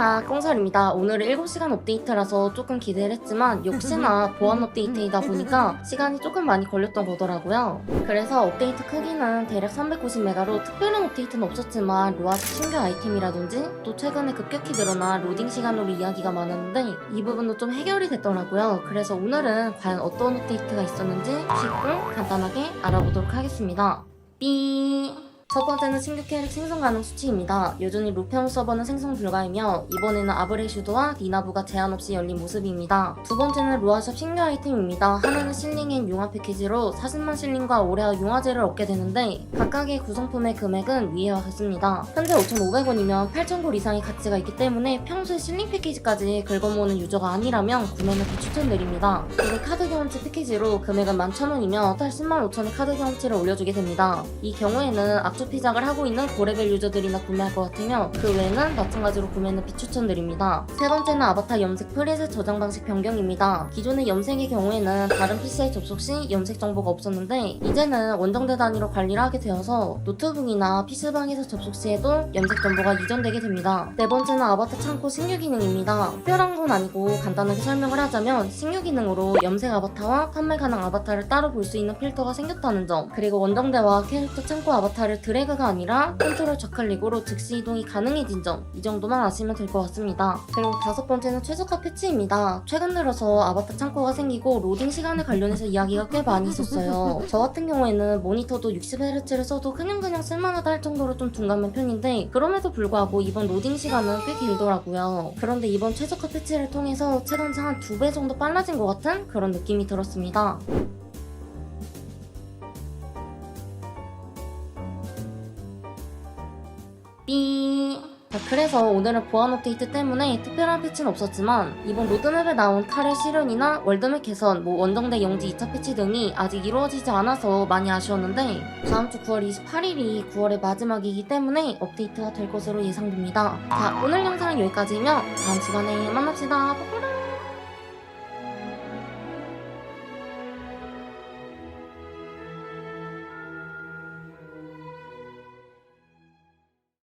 하하 꽁설입니다. 오늘은 7시간 업데이트라서 조금 기대를 했지만 역시나 보안 업데이트이다 보니까 시간이 조금 많이 걸렸던 거더라고요. 그래서 업데이트 크기는 대략 390메가로 특별한 업데이트는 없었지만 로아식 신규 아이템이라든지 또 최근에 급격히 늘어난 로딩 시간으로 이야기가 많았는데 이 부분도 좀 해결이 됐더라고요. 그래서 오늘은 과연 어떤 업데이트가 있었는지 쉽고 간단하게 알아보도록 하겠습니다. 삐 첫 번째는 신규 캐릭 생성 가능 수치입니다. 여전히 루페온 서버는 생성 불가이며 이번에는 아브레슈드와 니나부가 제한 없이 열린 모습입니다. 두 번째는 로아샵 신규 아이템입니다. 하나는 실링 앤 융화 패키지로 40만 실링과 오레아 융화제를 얻게 되는데 각각의 구성품의 금액은 위에와 같습니다. 현재 5,500원이면 8,000골 이상의 가치가 있기 때문에 평소에 실링 패키지까지 긁어모으는 유저가 아니라면 구매는 비추천드립니다. 그리고 카드 경험치 패키지로 금액은 11,000원이며 달 10만 5천의 카드 경험치를 올려주게 됩니다. 이 경우에는 악주 피작을 하고 있는 고레벨 유저들이나 구매할 것 같으며 그 외에는 마찬가지로 구매는 비추천드립니다. 세 번째는 아바타 염색 프리셋 저장 방식 변경입니다. 기존의 염색의 경우에는 다른 PC에 접속 시 염색 정보가 없었는데 이제는 원정대 단위로 관리를 하게 되어서 노트북이나 PC방에서 접속 시에도 염색 정보가 이전되게 됩니다. 네 번째는 아바타 창고 신규 기능입니다. 특별한 건 아니고 간단하게 설명을 하자면 신규 기능으로 염색 아바타와 판매 가능 아바타를 따로 볼 수 있는 필터가 생겼다는 점 그리고 원정대와 캐릭터 창고 아바타를 드래그가 아니라 컨트롤 좌클릭으로 즉시 이동이 가능해진 점 이 정도만 아시면 될 것 같습니다. 그리고 다섯 번째는 최저가 패치입니다. 최근 들어서 아바타 창고가 생기고 로딩 시간에 관련해서 이야기가 꽤 많이 있었어요. 저 같은 경우에는 모니터도 60Hz를 써도 그냥그냥 쓸만하다 할 정도로 좀 둔감한 편인데 그럼에도 불구하고 이번 로딩 시간은 꽤 길더라고요. 그런데 이번 최저가 패치를 통해서 최단지 한두 배 정도 빨라진 것 같은 그런 느낌이 들었습니다. 삐. 자, 그래서 오늘은 보안 업데이트 때문에 특별한 패치는 없었지만 이번 로드맵에 나온 탈의 실현이나 월드맵 개선, 뭐 원정대 영지 2차 패치 등이 아직 이루어지지 않아서 많이 아쉬웠는데 다음 주 9월 28일이 9월의 마지막이기 때문에 업데이트가 될 것으로 예상됩니다. 자, 오늘 영상은 여기까지이며 다음 시간에 만납시다. 빠빠라.